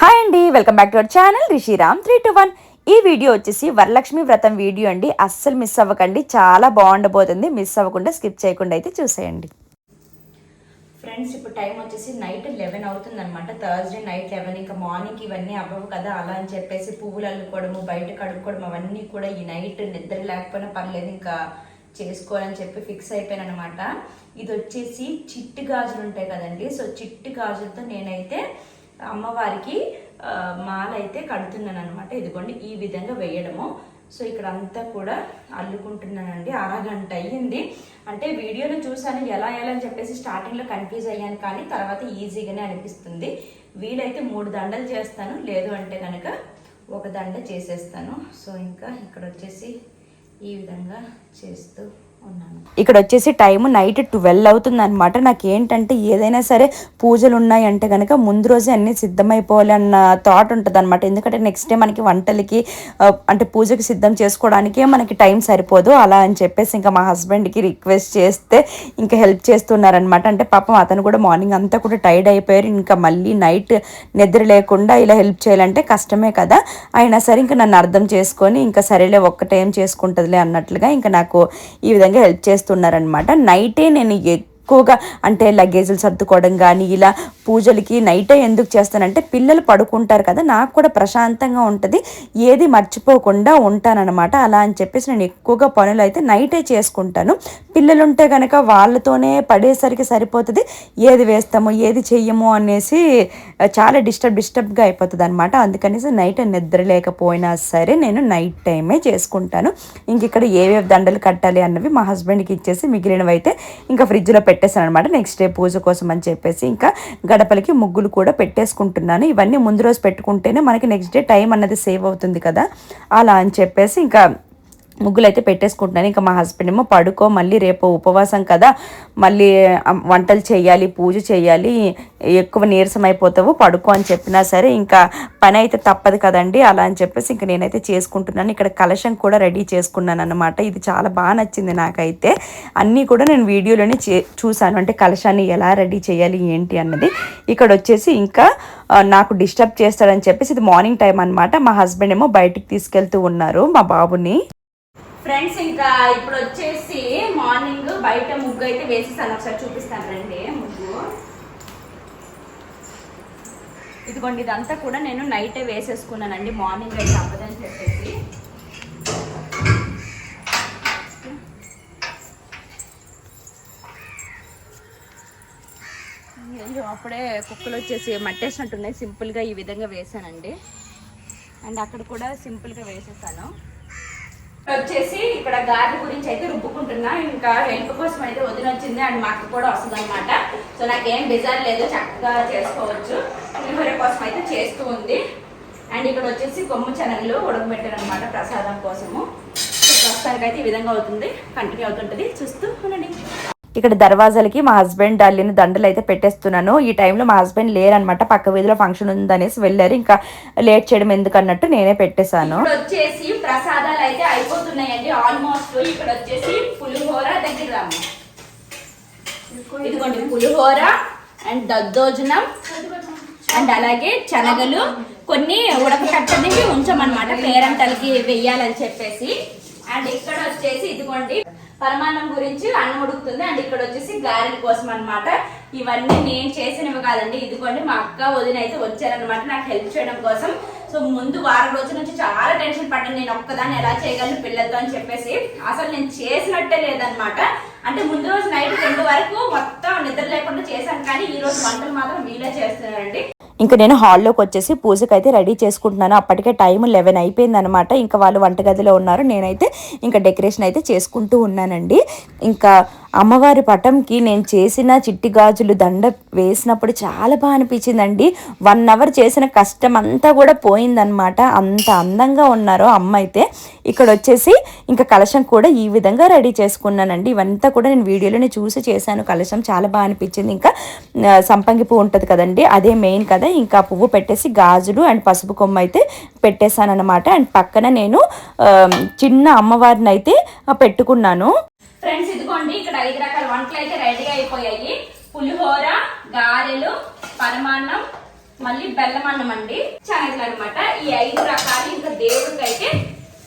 Hi అండి welcome back to our channel Rishiram three two one ఈ video వచ్చేసి వరలక్ష్మి వ్రతం వీడియో అండి. అస్సలు మిస్ అవ్వకండి. చాలా బాగుండబోతుంది. మిస్ అవ్వకుండా స్కిప్ చేయకుండా అయితే చూసేయండి. ఫ్రెండ్స్ ఇప్పుడు టైం వచ్చేసి నైట్ లెవెన్ అవుతుంది అనమాట థర్స్డే నైట్ లెవెన్ ఇంకా మార్నింగ్ ఇవన్నీ అవ్వవు కదా. అలా అని చెప్పేసి పువ్వులు అల్లుకోవడము బయట కడుక్కోవడం అవన్నీ కూడా ఈ నైట్ నిద్ర లేకపోయినా పర్లేదు. ఇంకా చేసుకోవాలని చెప్పి ఫిక్స్ అయిపోయాను అనమాట ఇది వచ్చేసి చిట్టి గాజులు ఉంటాయి కదండి. సో చిట్టి గాజులతో నేనైతే అమ్మవారికి మాల అయితే కడుతున్నాను అనమాట ఇదిగోండి ఈ విధంగా వేయడము. సో ఇక్కడ అంతా కూడా అల్లుకుంటున్నానండి. అరగంట అయ్యింది. అంటే వీడియోలో చూసాను ఎలా ఎలా అని చెప్పేసి స్టార్టింగ్లో కన్ఫ్యూజ్ అయ్యాను కానీ తర్వాత ఈజీగానే అనిపిస్తుంది. వీలైతే మూడు దండలు చేస్తాను. లేదు అంటే కనుక ఒక దండ చేసేస్తాను. సో ఇంకా ఇక్కడ వచ్చేసి ఈ విధంగా చేస్తూ ఇక్కడ వచ్చేసి టైం నైట్ ట్వెల్వ్ అవుతుంది అనమాట నాకు ఏంటంటే ఏదైనా సరే పూజలు ఉన్నాయంటే కనుక ముందు రోజే అన్ని సిద్ధమైపోవాలి అన్న థాట్ ఉంటుంది అనమాట ఎందుకంటే నెక్స్ట్ డే మనకి వంటలకి అంటే పూజకి సిద్ధం చేసుకోవడానికే మనకి టైం సరిపోదు. అలా అని చెప్పేసి ఇంకా మా హస్బెండ్కి రిక్వెస్ట్ చేస్తే ఇంకా హెల్ప్ చేస్తున్నారనమాట అంటే పాపం అతను కూడా మార్నింగ్ అంతా కూడా టైర్డ్ అయిపోయారు. ఇంకా మళ్ళీ నైట్ నిద్ర లేకుండా ఇలా హెల్ప్ చేయాలంటే కష్టమే కదా. అయినా సరే ఇంకా నన్ను అర్థం చేసుకొని ఇంకా సరేలే ఒక్క టైం చేసుకుంటుందిలే అన్నట్లుగా ఇంకా నాకు ఈ విధంగా హెల్ప్ చేస్తున్నారనమాట నైటే నేను ఎక్కువగా అంటే లగేజీలు సర్దుకోవడం కానీ ఇలా పూజలకి నైటే ఎందుకు చేస్తానంటే పిల్లలు పడుకుంటారు కదా నాకు కూడా ప్రశాంతంగా ఉంటుంది. ఏది మర్చిపోకుండా ఉంటానన్నమాట. అలా అని చెప్పేసి నేను ఎక్కువగా పనులు అయితే నైటే చేసుకుంటాను. పిల్లలు ఉంటే కనుక వాళ్ళతోనే పడేసరికి సరిపోతుంది. ఏది వేస్తాము ఏది చెయ్యము అనేసి చాలా డిస్టర్బ్ డిస్టర్బ్గా అయిపోతుంది అనమాట అందుకనేసి నైట్ నిద్ర లేకపోయినా సరే నేను నైట్ టైమే చేసుకుంటాను. ఇంక ఇక్కడ ఏవేవి దండలు కట్టాలి అన్నవి మా హస్బెండ్కి ఇచ్చేసి మిగిలినవి అయితే ఇంకా ఫ్రిడ్జ్లో పెట్టేశాను అనమాట నెక్స్ట్ డే పూజ కోసం అని చెప్పేసి ఇంకా గడపలకి ముగ్గులు కూడా పెట్టేసుకుంటున్నాను. ఇవన్నీ ముందు రోజు పెట్టుకుంటేనే మనకి నెక్స్ట్ డే టైం అన్నది సేవ్ అవుతుంది కదా. అలా అని చెప్పేసి ఇంకా ముగ్గులు అయితే పెట్టేసుకుంటున్నాను. ఇంకా మా హస్బెండ్ ఏమో పడుకో మళ్ళీ రేపు ఉపవాసం కదా మళ్ళీ వంటలు చేయాలి పూజ చేయాలి ఎక్కువ నీరసం అయిపోతావు పడుకో అని చెప్పినా సరే ఇంకా పని అయితే తప్పదు కదండి అలా అని చెప్పేసి ఇంకా నేనైతే చేసుకుంటున్నాను. ఇక్కడ కలశం కూడా రెడీ చేసుకున్నాను అనమాట ఇది చాలా బాగా నచ్చింది నాకైతే. అన్నీ కూడా నేను వీడియోలోనే చే చూశాను. అంటే కలశాన్ని ఎలా రెడీ చేయాలి ఏంటి అన్నది. ఇక్కడ వచ్చేసి ఇంకా నాకు డిస్టర్బ్ చేస్తాడని చెప్పేసి ఇది మార్నింగ్ టైం అన్నమాట. మా హస్బెండ్ ఏమో బయటికి తీసుకెళ్తూ ఉన్నారు మా బాబుని. ఫ్రెండ్స్ ఇంకా ఇప్పుడు వచ్చేసి మార్నింగ్ బయట ముగ్గు అయితే వేసేసాను. ఒకసారి చూపిస్తాను. రండి ముగ్గు. ఇదిగోండి ఇదంతా కూడా నేను నైటే వేసేసుకున్నానండి. మార్నింగ్ అయితే అవ్వదని చెప్పేసి. అప్పుడే కుక్కలు వచ్చేసి మట్టేసినట్టున్నాయి. సింపుల్గా ఈ విధంగా వేసానండి. అండ్ అక్కడ కూడా సింపుల్గా వేసేసాను. వచ్చేసి ఇక్కడ గారెల గురించి అయితే రుబ్బుకుంటున్నా. ఇంకా హెల్ప్ కోసం అయితే వదిన వచ్చింది. అండ్ మాకు కూడా వస్తుంది అనమాట సో నాకేం బిజార్ లేదు. చక్కగా చేసుకోవచ్చు. పులిహోర కోసం అయితే చేస్తూ ఉంది. అండ్ ఇక్కడ వచ్చేసి కొమ్ము శనగలు ఉడకబెట్టారు అనమాట ప్రసాదం కోసము. ప్రస్తుతానికి అయితే ఈ విధంగా అవుతుంది. కంటిన్యూ అవుతుంటుంది. చూస్తూ ఉండండి. ఇక్కడ దర్వాజాలకి మా హస్బెండ్ అల్లిన దండలు అయితే పెట్టేస్తున్నాను. ఈ టైంలో మా హస్బెండ్ లేరనమాట పక్క వీధిలో ఫంక్షన్ ఉందనేసి వెళ్ళారు. ఇంకా లేట్ చేయడం ఎందుకన్నట్టు నేనే పెట్టేశాను. వచ్చేసి ప్రసాదాలు అయితే అయిపోతున్నాయండి. ఆల్మోస్ట్ ఇక్కడ వచ్చేసి పులిహోర దగ్గర ఇదిగోండి పులిహోర అండ్ దద్దోజనం అండ్ అలాగే శనగలు. కొన్ని ఉడకకట్టనివి ఉంచమన్నమాట. పేరంటలకి వెయ్యాలని చెప్పేసి. అండ్ ఇక్కడ వచ్చేసి ఇదిగోండి. పరమాన్నం గురించి అన్నం ఉడుకుతుంది అండ్ ఇక్కడ వచ్చేసి గారెల కోసం అన్నమాట. ఇవన్నీ నేను చేసినవి కాదండి. ఇదిగోండి మా అక్క వదిన అయితే వచ్చారనమాట నాకు హెల్ప్ చేయడం కోసం. సో ముందు వారం రోజుల నుంచి చాలా టెన్షన్ పడ్డాను. నేను ఒక్కదాన్ని ఎలా చేయగలను పిల్లలతో అని చెప్పేసి. అసలు నేను చేసినట్టే లేదనమాట అంటే ముందు రోజు నైట్ రెండు వరకు మొత్తం నిద్ర లేకుండా చేశాను. కానీ ఈ రోజు వంటలు మాత్రం వీలే చేస్తున్నారండి. ఇంకా నేను హాల్లోకి వచ్చేసి పూజకి అయితే రెడీ చేసుకుంటున్నాను. అప్పటికే టైం లెవెన్ అయిపోయింది అనమాట ఇంకా వాళ్ళు వంటగదిలో ఉన్నారు. నేనైతే ఇంకా డెకరేషన్ అయితే చేసుకుంటూ ఉన్నానండి. ఇంకా అమ్మవారి పటంకి నేను చేసిన చిట్టి గాజులు దండ వేసినప్పుడు చాలా బాగా అనిపించిందండి. వన్ అవర్ చేసిన కష్టం అంతా కూడా పోయిందనమాట అంత అందంగా ఉన్నారు అమ్మ అయితే. ఇక్కడ వచ్చేసి ఇంకా కలశం కూడా ఈ విధంగా రెడీ చేసుకున్నానండి. ఇవంతా కూడా నేను వీడియోలోనే చూసి చేశాను. కలశం చాలా బాగా అనిపించింది. ఇంకా సంపంగి పువ్వు ఉంటుంది కదండి అదే మెయిన్ కదా. ఇంకా పువ్వు పెట్టేసి గాజులు అండ్ పసుపు కొమ్మ అయితే పెట్టేశాను అనమాట అండ్ పక్కన నేను చిన్న అమ్మవారిని అయితే పెట్టుకున్నాను. ఫ్రెండ్స్ ఇదిగోండి ఇక్కడ ఐదు రకాల వంటలు అయితే రెడీ అయిపోయాయి. పులిహోర గారెలు పరమాన్నం మళ్ళీ బెల్లమన్నం అండి. శనగలు అనమాట. ఈ ఐదు రకాలు ఇంకా దేవుడికి అయితే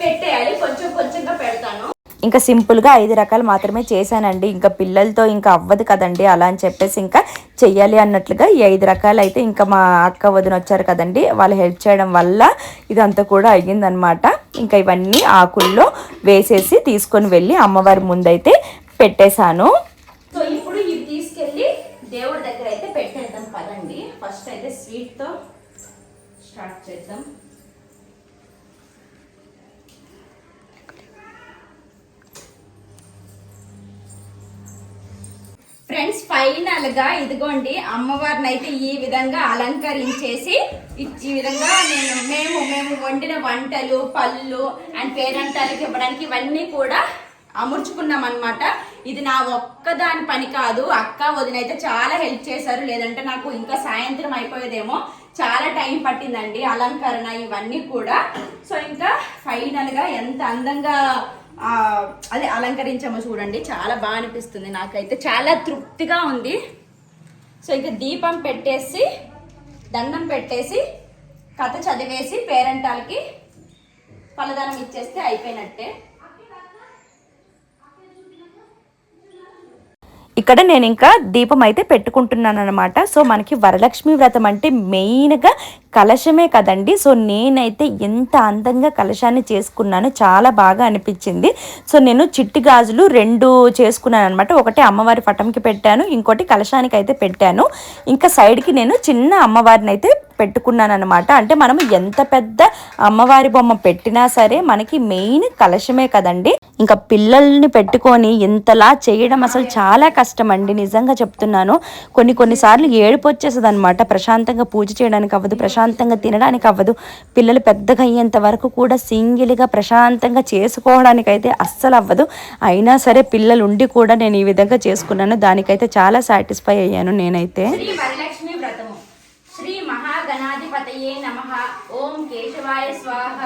పెట్టేయాలి. కొంచెం కొంచెంగా పెడతాను. ఇంకా సింపుల్గా ఐదు రకాలు మాత్రమే చేశానండి. ఇంకా పిల్లలతో ఇంకా అవ్వదు కదండి అలా అని చెప్పేసి ఇంకా చెయ్యాలి అన్నట్లుగా ఈ ఐదు రకాలు అయితే ఇంకా మా అక్క వదిన వచ్చారు కదండి. వాళ్ళు హెల్ప్ చేయడం వల్ల ఇదంతా కూడా అయ్యిందనమాట ఇంకా ఇవన్నీ ఆకుల్లో వేసేసి తీసుకొని వెళ్ళి అమ్మవారి ముందైతే పెట్టేశాను. సో ఇప్పుడు ఇవి తీసుకెళ్ళి దేవుడి దగ్గర అయితే పెట్టేద్దాం పదండి. ఫస్ట్ అయితే స్వీట్తో స్టార్ట్ చేద్దాం. ఫ్రెండ్స్ ఫైనల్గా ఇదిగోండి అమ్మవారిని అయితే ఈ విధంగా అలంకరించేసి ఈ- ఈ విధంగా నేను మేము మేము వండిన వంటలు పళ్ళు అండ్ పేరంటాలకి ఇవ్వడానికి ఇవన్నీ కూడా అమర్చుకున్నాం అనమాట ఇది నా ఒక్కదాని పని కాదు. అక్క వదిన అయితే చాలా హెల్ప్ చేశారు. లేదంటే నాకు ఇంకా సాయంత్రం అయిపోయేదేమో. చాలా టైం పట్టిందండి. అలంకరణ ఇవన్నీ కూడా. సో ఇంకా ఫైనల్గా ఎంత అందంగా అదే అలంకరించామో చూడండి. చాలా బాగా అనిపిస్తుంది నాకైతే. చాలా తృప్తిగా ఉంది. సో ఇక దీపం పెట్టేసి దండం పెట్టేసి కథ చదివేసి పేరెంటాలకి ఫలదానం ఇచ్చేస్తే అయిపోయినట్టే. ఇక్కడ నేను ఇంకా దీపం అయితే పెట్టుకుంటున్నాను అనమాట సో మనకి వరలక్ష్మి వ్రతం అంటే మెయిన్గా కలశమే కదండి. సో నేనైతే ఎంత అందంగా కలశాన్ని చేసుకున్నాను చాలా బాగా అనిపించింది. సో నేను చిట్టి గాజులు రెండు చేసుకున్నాను అనమాట ఒకటి అమ్మవారి పటంకి పెట్టాను ఇంకోటి కలశానికి అయితే పెట్టాను. ఇంకా సైడ్కి నేను చిన్న అమ్మవారిని అయితే పెట్టుకున్నాను అనమాట అంటే మనం ఎంత పెద్ద అమ్మవారి బొమ్మ పెట్టినా సరే మనకి మెయిన్ కలశమే కదండి. ఇంకా పిల్లల్ని పెట్టుకొని ఇంతలా చేయడం అసలు చాలా కష్టం అండి నిజంగా చెప్తున్నాను. కొన్ని కొన్నిసార్లు ఏడుపు వచ్చేస్తుంది అనమాట ప్రశాంతంగా పూజ చేయడానికి అవ్వదు ప్రశాంతంగా తినడానికి అవ్వదు పిల్లలు పెద్దగా అయ్యేంత వరకు కూడా సింగిల్గా ప్రశాంతంగా చేసుకోవడానికి అయితే అస్సలు అవ్వదు అయినా సరే పిల్లలు ఉండి కూడా నేను ఈ విధంగా చేసుకున్నాను. దానికైతే చాలా సాటిస్ఫై అయ్యాను నేనైతే. శ్రీ మహాగణాధిపతయే నమ. ఓం కేశవాయ స్వాహ.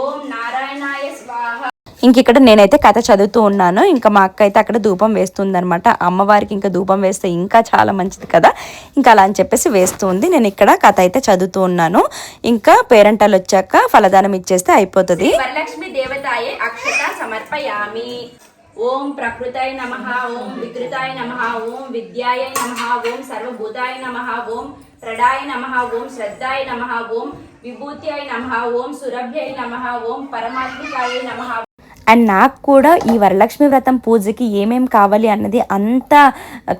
ఓం నారాయణాయ స్వాహ. ఇంక ఇక్కడ నేనైతే కథ చదువుతూ ఉన్నాను. ఇంకా మా అక్క అయితే అక్కడ ధూపం వేస్తుంది అనమాట అమ్మవారికి ఇంకా ధూపం వేస్తే ఇంకా చాలా మంచిది కదా. ఇంకా అలా అని చెప్పేసి వేస్తుంది నేను ఇక్కడ కథ అయితే చదువుతూ ఉన్నాను. ఇంకా పేరెంటాలు వచ్చాక ఫలదానం ఇచ్చేస్తే అయిపోతుంది. వరలక్ష్మి దేవతాయే అక్షత సమర్పయామి. ఓం ప్రకృతాయ నమ ఓం వికృతాయ నమ ఓం విద్యాయ నమ ఓం సర్వభూతాయ నమ ఓం ప్రడాయ నమ ఓం శ్రద్ధాయ నమ ఓం విభూత్యాయ నమ ఓం సురభ్యై నమ ఓం పరమాత్మికాయ నమ అండ్ నాకు కూడా ఈ వరలక్ష్మి వ్రతం పూజకి ఏమేమి కావాలి అన్నది అంత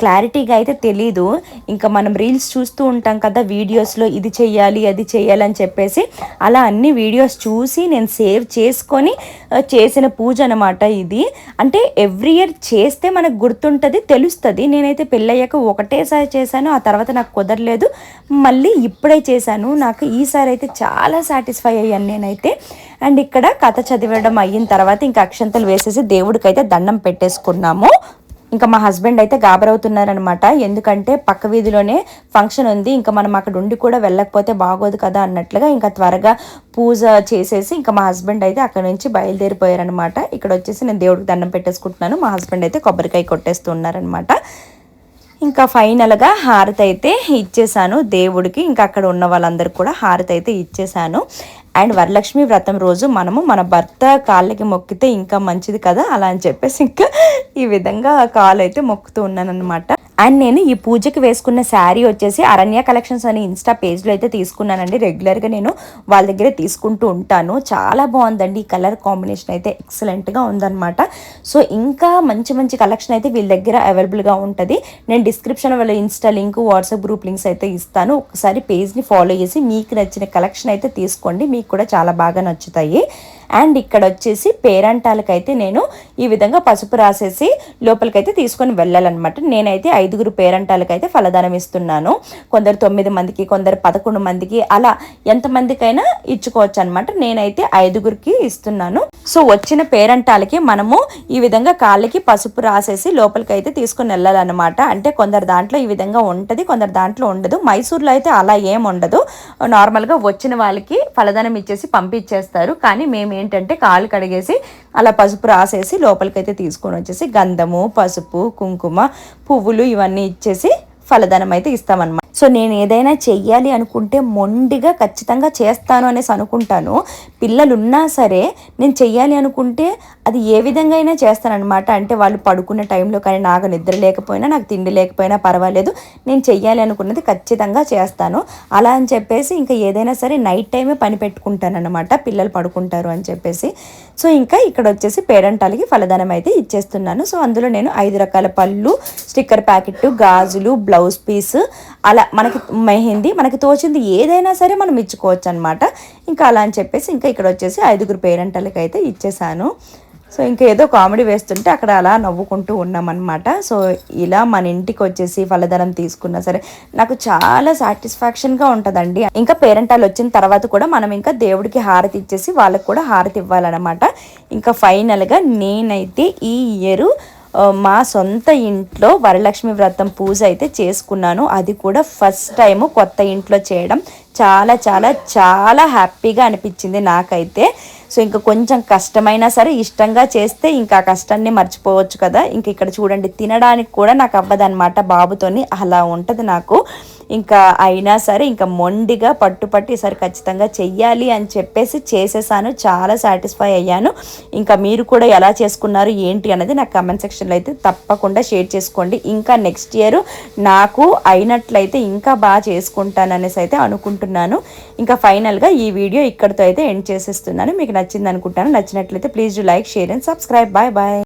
క్లారిటీగా అయితే తెలీదు. ఇంకా మనం రీల్స్ చూస్తూ ఉంటాం కదా వీడియోస్లో ఇది చేయాలి అది చేయాలని అని చెప్పేసి అలా అన్ని వీడియోస్ చూసి నేను సేవ్ చేసుకొని చేసిన పూజ అనమాట ఇది. అంటే ఎవ్రీ ఇయర్ చేస్తే మనకు గుర్తుంటుంది తెలుస్తుంది. నేనైతే పెళ్ళయ్యాక ఒకటేసారి చేశాను ఆ తర్వాత నాకు కుదరలేదు. మళ్ళీ ఇప్పుడే చేశాను. నాకు ఈసారి అయితే చాలా సాటిస్ఫై అయ్యాను నేనైతే. అండ్ ఇక్కడ కథ చదివడం అయిన తర్వాత ఇంకా అక్షంతలు వేసేసి దేవుడికి అయితే దండం పెట్టేసుకున్నాము. ఇంకా మా హస్బెండ్ అయితే గాబరవుతున్నారనమాట ఎందుకంటే పక్క వీధిలోనే ఫంక్షన్ ఉంది. ఇంకా మనం అక్కడ ఉండి కూడా వెళ్ళకపోతే బాగోదు కదా అన్నట్లుగా ఇంకా త్వరగా పూజ చేసేసి ఇంకా మా హస్బెండ్ అయితే అక్కడ నుంచి బయలుదేరిపోయారనమాట ఇక్కడ వచ్చేసి నేను దేవుడికి దండం పెట్టేసుకుంటున్నాను. మా హస్బెండ్ అయితే కొబ్బరికాయ కొట్టేస్తున్నారనమాట ఇంకా ఫైనల్గా హారతి అయితే ఇచ్చేసాను దేవుడికి. ఇంకా అక్కడ ఉన్న వాళ్ళందరికీ కూడా హారతి అయితే ఇచ్చేసాను. అండ్ వరలక్ష్మి వ్రతం రోజు మనము మన భర్త కాళ్ళకి మొక్కితే ఇంకా మంచిది కదా? అలా అని చెప్పేసి ఇంకా ఈ విధంగా కాలు అయితే మొక్కుతూ ఉన్నాను అనమాట అండ్ నేను ఈ పూజకి వేసుకున్న శారీ వచ్చేసి అరణ్య కలెక్షన్స్ అని ఇన్స్టా పేజ్లో అయితే తీసుకున్నానండి. రెగ్యులర్గా నేను వాళ్ళ దగ్గరే తీసుకుంటూ ఉంటాను. చాలా బాగుందండి. ఈ కలర్ కాంబినేషన్ అయితే ఎక్సలెంట్గా ఉందన్నమాట. సో ఇంకా మంచి మంచి కలెక్షన్ అయితే వీళ్ళ దగ్గర అవైలబుల్గా ఉంటుంది. నేను డిస్క్రిప్షన్ వాళ్ళ Insta link WhatsApp group links అయితే ఇస్తాను. ఒకసారి పేజ్ని ఫాలో చేసి మీకు నచ్చిన కలెక్షన్ అయితే తీసుకోండి. మీకు కూడా చాలా బాగా నచ్చుతాయి. అండ్ ఇక్కడ వచ్చేసి పేరంటాలకైతే నేను ఈ విధంగా పసుపు రాసేసి లోపలికైతే తీసుకొని వెళ్ళాలన్నమాట. నేనైతే ఐదుగురు పేరంటాలకైతే ఫలదానం ఇస్తున్నాను. కొందరు తొమ్మిది మందికి కొందరు పదకొండు మందికి అలా ఎంతమందికైనా ఇచ్చుకోవచ్చు అనమాట నేనైతే ఐదుగురికి ఇస్తున్నాను. సో వచ్చిన పేరంటాలకి మనము ఈ విధంగా కాళ్ళకి పసుపు రాసేసి లోపలికైతే తీసుకుని వెళ్ళాలన్నమాట. అంటే కొందరు దాంట్లో ఈ విధంగా ఉంటుంది కొందరు దాంట్లో ఉండదు. మైసూర్లో అయితే అలా ఏం ఉండదు. నార్మల్గా వచ్చిన వాళ్ళకి ఫలదానం ఇచ్చేసి పంపించేస్తారు. కానీ మేము ఏంటంటే కాళ్ళు కడిగేసి అలా పసుపు రాసేసి లోపలికైతే తీసుకొని వచ్చేసి గంధము పసుపు కుంకుమ పువ్వులు ఇవన్నీ ఇచ్చేసి ఫలదానం అయితే ఇస్తామన్నమాట. సో నేను ఏదైనా చెయ్యాలి అనుకుంటే మొండిగా ఖచ్చితంగా చేస్తాను అనేసి అనుకుంటాను. పిల్లలు ఉన్నా సరే నేను చెయ్యాలి అనుకుంటే అది ఏ విధంగా అయినా చేస్తానన్నమాట. అంటే వాళ్ళు పడుకున్న టైంలో కానీ నాకు నిద్ర లేకపోయినా నాకు తిండి లేకపోయినా పర్వాలేదు. నేను చెయ్యాలి అనుకున్నది ఖచ్చితంగా చేస్తాను. అలా అని చెప్పేసి ఇంకా ఏదైనా సరే నైట్ టైమే పని పెట్టుకుంటానమాట పిల్లలు పడుకుంటారు అని చెప్పేసి. సో ఇంకా ఇక్కడ వచ్చేసి పేరెంటాలకి ఫలదానం అయితే ఇచ్చేస్తున్నాను. సో అందులో నేను ఐదు రకాల పళ్ళు స్టిక్కర్ ప్యాకెట్ గాజులు బ్లౌజ్ పీస్ అలా మనకి మెహందీ మనకి తోచింది ఏదైనా సరే మనం ఇచ్చుకోవచ్చు అనమాట ఇంకా అలా అని చెప్పేసి ఇంకా ఇక్కడ వచ్చేసి ఐదుగురు పేరెంటలకి అయితే ఇచ్చేసాను. సో ఇంకా ఏదో కామెడీ వేస్తుంటే అక్కడ అలా నవ్వుకుంటూ ఉన్నామన్నమాట. సో ఇలా మన ఇంటికి వచ్చేసి ఫలదనం తీసుకున్నా సరే నాకు చాలా సాటిస్ఫాక్షన్గా ఉంటుందండి. ఇంకా పేరెంటాలు వచ్చిన తర్వాత కూడా మనం ఇంకా దేవుడికి హారతి ఇచ్చేసి వాళ్ళకి కూడా హారతి ఇవ్వాలన్నమాట. ఇంకా ఫైనల్గా నేనైతే ఈ ఇయర్ మా సొంత ఇంట్లో వరలక్ష్మి వ్రతం పూజ అయితే చేసుకున్నాను. అది కూడా ఫస్ట్ టైం కొత్త ఇంట్లో చేయడం. చాలా చాలా చాలా హ్యాపీగా అనిపించింది నాకైతే. సో ఇంకా కొంచెం కష్టమైనా సరే ఇష్టంగా చేస్తే ఇంకా కష్టాన్ని మర్చిపోవచ్చు కదా. ఇంక ఇక్కడ చూడండి తినడానికి కూడా నాకు అవ్వదనమాట బాబుతోని. అలా ఉంటుంది నాకు. ఇంకా అయినా సరే ఇంకా మొండిగా పట్టుపట్టి ఈసారి ఖచ్చితంగా చెయ్యాలి అని చెప్పేసి చేసేసాను. చాలా సాటిస్ఫై అయ్యాను. ఇంకా మీరు కూడా ఎలా చేసుకున్నారు ఏంటి అనేది నాకు కమెంట్ సెక్షన్లో అయితే తప్పకుండా షేర్ చేసుకోండి. ఇంకా నెక్స్ట్ ఇయర్ నాకు అయినట్లయితే ఇంకా బాగా చేసుకుంటాను అనేసి అయితే అనుకుంటున్నాను. ఇంకా ఫైనల్గా ఈ వీడియో ఇక్కడితో అయితే ఎండ్ చేసేస్తున్నాను. మీకు నచ్చింది అనుకుంటాను నచ్చినట్లయితే please do like share and subscribe bye bye